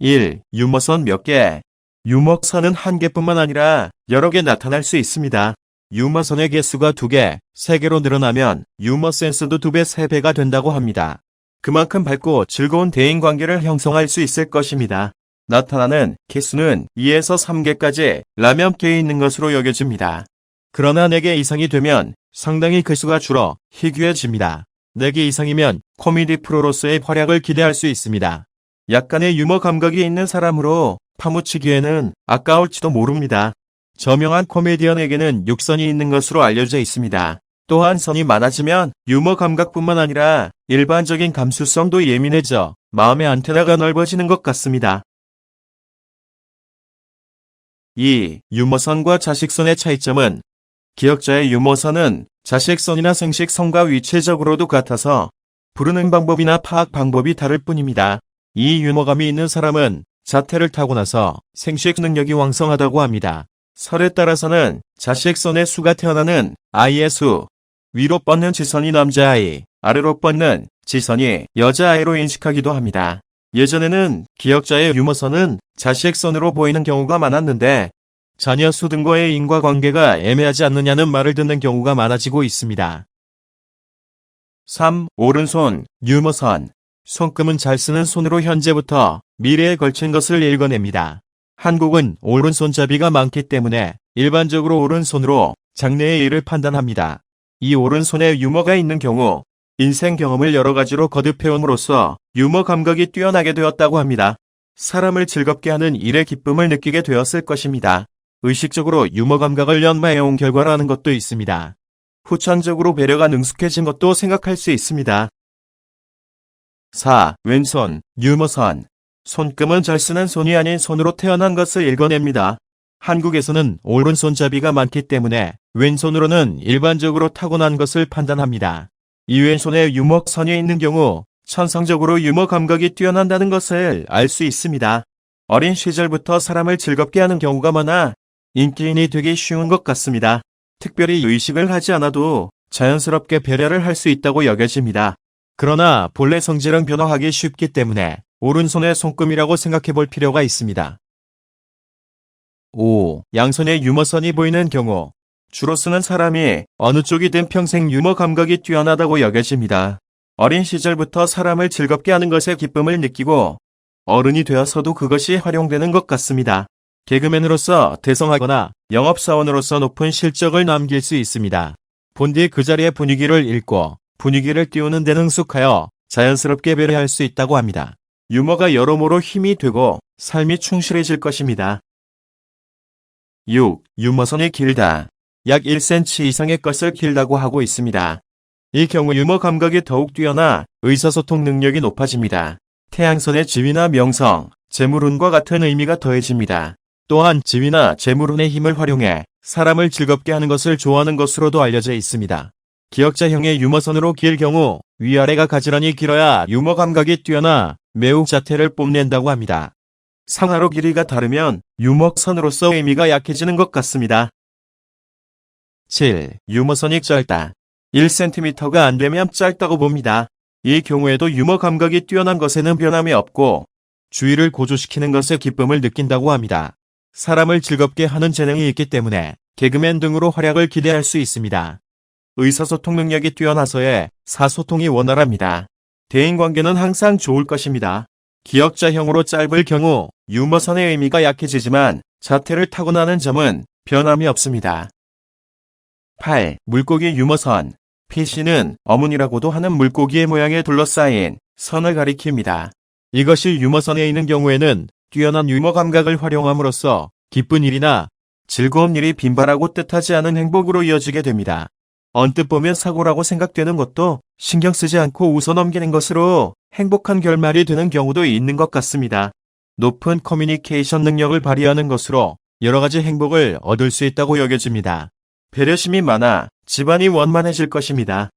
1. 유머선 몇 개. 유머선은 한 개뿐만 아니라 여러 개 나타날 수 있습니다. 유머선의 개수가 두 개, 세 개로 늘어나면 유머 센스도 두 배, 세 배가 된다고 합니다. 그만큼 밝고 즐거운 대인 관계를 형성할 수 있을 것입니다. 나타나는 개수는 2에서 3개까지 라면께 있는 것으로 여겨집니다. 그러나 4개 이상이 되면 상당히 그 수가 줄어 희귀해집니다. 4개 이상이면 코미디 프로로서의 활약을 기대할 수 있습니다. 약간의 유머 감각이 있는 사람으로 파묻히기에는 아까울지도 모릅니다. 저명한 코미디언에게는 육선이 있는 것으로 알려져 있습니다. 또한 선이 많아지면 유머 감각뿐만 아니라 일반적인 감수성도 예민해져 마음의 안테나가 넓어지는 것 같습니다. 2. 유머선과 자식선의 차이점은 기억자의 유머선은 자식선이나 생식선과 위체적으로도 같아서 부르는 방법이나 파악 방법이 다를 뿐입니다. 이 유머감이 있는 사람은 자태를 타고 나서 생식 능력이 왕성하다고 합니다. 설에 따라서는 자식선의 수가 태어나는 아이의 수, 위로 뻗는 지선이 남자아이, 아래로 뻗는 지선이 여자아이로 인식하기도 합니다. 예전에는 기억자의 유머선은 자식선으로 보이는 경우가 많았는데 자녀 수 등과의 인과관계가 애매하지 않느냐는 말을 듣는 경우가 많아지고 있습니다. 3. 오른손, 유머선. 손금은 잘 쓰는 손으로 현재부터 미래에 걸친 것을 읽어냅니다. 한국은 오른손잡이가 많기 때문에 일반적으로 오른손으로 장래의 일을 판단합니다. 이 오른손에 유머가 있는 경우 인생 경험을 여러 가지로 거듭해옴으로써 유머 감각이 뛰어나게 되었다고 합니다. 사람을 즐겁게 하는 일의 기쁨을 느끼게 되었을 것입니다. 의식적으로 유머 감각을 연마해온 결과라는 것도 있습니다. 후천적으로 배려가 능숙해진 것도 생각할 수 있습니다. 4. 왼손, 유머선. 손금은 잘 쓰는 손이 아닌 손으로 태어난 것을 읽어냅니다. 한국에서는 오른손잡이가 많기 때문에 왼손으로는 일반적으로 타고난 것을 판단합니다. 이 왼손에 유목선이 있는 경우 천성적으로 유머 감각이 뛰어난다는 것을 알 수 있습니다. 어린 시절부터 사람을 즐겁게 하는 경우가 많아 인기인이 되기 쉬운 것 같습니다. 특별히 의식을 하지 않아도 자연스럽게 배려를 할 수 있다고 여겨집니다. 그러나 본래 성질은 변화하기 쉽기 때문에 오른손의 손금이라고 생각해 볼 필요가 있습니다. 5. 양손에 유머선이 보이는 경우 주로 쓰는 사람이 어느 쪽이든 평생 유머 감각이 뛰어나다고 여겨집니다. 어린 시절부터 사람을 즐겁게 하는 것에 기쁨을 느끼고 어른이 되어서도 그것이 활용되는 것 같습니다. 개그맨으로서 대성하거나 영업사원으로서 높은 실적을 남길 수 있습니다. 본디 그 자리의 분위기를 읽고 분위기를 띄우는 데 능숙하여 자연스럽게 배려할 수 있다고 합니다. 유머가 여러모로 힘이 되고 삶이 충실해질 것입니다. 6. 유머선이 길다. 약 1cm 이상의 것을 길다고 하고 있습니다. 이 경우 유머 감각이 더욱 뛰어나 의사소통 능력이 높아집니다. 태양선의 지위나 명성, 재물운과 같은 의미가 더해집니다. 또한 지위나 재물운의 힘을 활용해 사람을 즐겁게 하는 것을 좋아하는 것으로도 알려져 있습니다. 기억자형의 유머선으로 길 경우 위아래가 가지런히 길어야 유머 감각이 뛰어나 매우 자태를 뽐낸다고 합니다. 상하로 길이가 다르면 유머선으로서 의미가 약해지는 것 같습니다. 7. 유머선이 짧다. 1cm가 안 되면 짧다고 봅니다. 이 경우에도 유머 감각이 뛰어난 것에는 변함이 없고 주의를 고조시키는 것에 기쁨을 느낀다고 합니다. 사람을 즐겁게 하는 재능이 있기 때문에 개그맨 등으로 활약을 기대할 수 있습니다. 의사소통 능력이 뛰어나서의 사소통이 원활합니다. 대인관계는 항상 좋을 것입니다. 기억자형으로 짧을 경우 유머선의 의미가 약해지지만 자태를 타고나는 점은 변함이 없습니다. 8. 물고기 유머선. 피시는 어문이라고도 하는 물고기의 모양에 둘러싸인 선을 가리킵니다. 이것이 유머선에 있는 경우에는 뛰어난 유머 감각을 활용함으로써 기쁜 일이나 즐거운 일이 빈발하고 뜻하지 않은 행복으로 이어지게 됩니다. 언뜻 보면 사고라고 생각되는 것도 신경 쓰지 않고 웃어 넘기는 것으로 행복한 결말이 되는 경우도 있는 것 같습니다. 높은 커뮤니케이션 능력을 발휘하는 것으로 여러 가지 행복을 얻을 수 있다고 여겨집니다. 배려심이 많아 집안이 원만해질 것입니다.